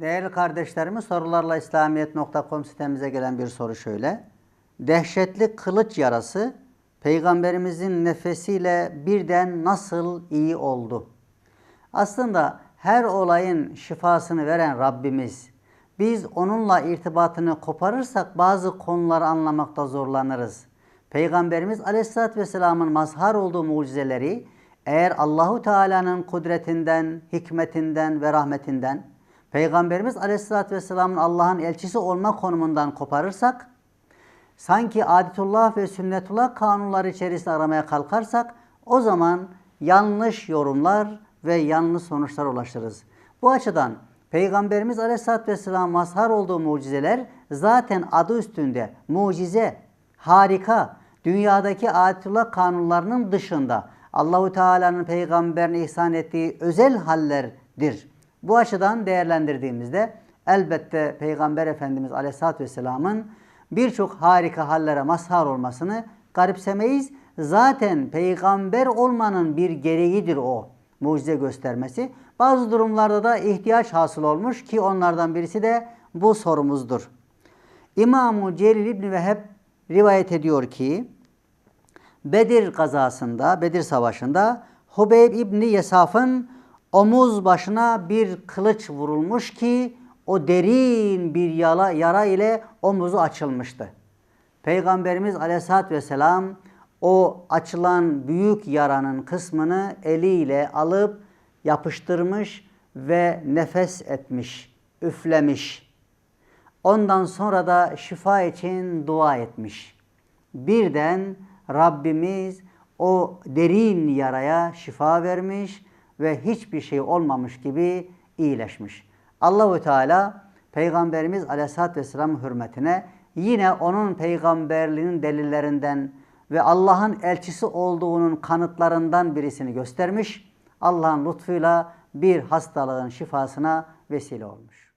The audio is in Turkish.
Değerli kardeşlerimiz sorularla İslamiyet.com sitemize gelen bir soru şöyle. Dehşetli kılıç yarası peygamberimizin nefesiyle birden nasıl iyi oldu? Aslında her olayın şifasını veren Rabbimiz. Biz onunla irtibatını koparırsak bazı konuları anlamakta zorlanırız. Peygamberimiz Aleyhisselatü Vesselam'ın mazhar olduğu mucizeleri eğer Allahu Teala'nın kudretinden, hikmetinden ve rahmetinden Peygamberimiz Aleyhisselatü Vesselam'ın Allah'ın elçisi olma konumundan koparırsak sanki adetullah ve sünnetullah kanunları içerisinde aramaya kalkarsak o zaman yanlış yorumlar ve yanlış sonuçlara ulaşırız. Bu açıdan Peygamberimiz Aleyhisselatü Vesselam mazhar olduğu mucizeler zaten adı üstünde mucize, harika, dünyadaki adetullah kanunlarının dışında Allahu Teala'nın peygamberine ihsan ettiği özel hallerdir. Bu açıdan değerlendirdiğimizde elbette Peygamber Efendimiz Aleyhisselatü Vesselam'ın birçok harika hallere mazhar olmasını garipsemeyiz. Zaten peygamber olmanın bir gereğidir o mucize göstermesi. Bazı durumlarda da ihtiyaç hasıl olmuş ki onlardan birisi de bu sorumuzdur. İmam-ı Celil İbni Veheb rivayet ediyor ki Bedir kazasında, Bedir Savaşı'nda Hubeyb İbni Yesaf'ın omuz başına bir kılıç vurulmuş ki o derin bir yara, yara ile omuzu açılmıştı. Peygamberimiz Aleyhisselatü Vesselam o açılan büyük yaranın kısmını eliyle alıp yapıştırmış ve nefes etmiş, üflemiş. Ondan sonra da şifa için dua etmiş. Birden Rabbimiz o derin yaraya şifa vermiş ve hiçbir şey olmamış gibi iyileşmiş. Allahu Teala Peygamberimiz Aleyhisselatü Vesselam hürmetine yine onun peygamberliğinin delillerinden ve Allah'ın elçisi olduğunun kanıtlarından birisini göstermiş. Allah'ın lütfuyla bir hastalığın şifasına vesile olmuş.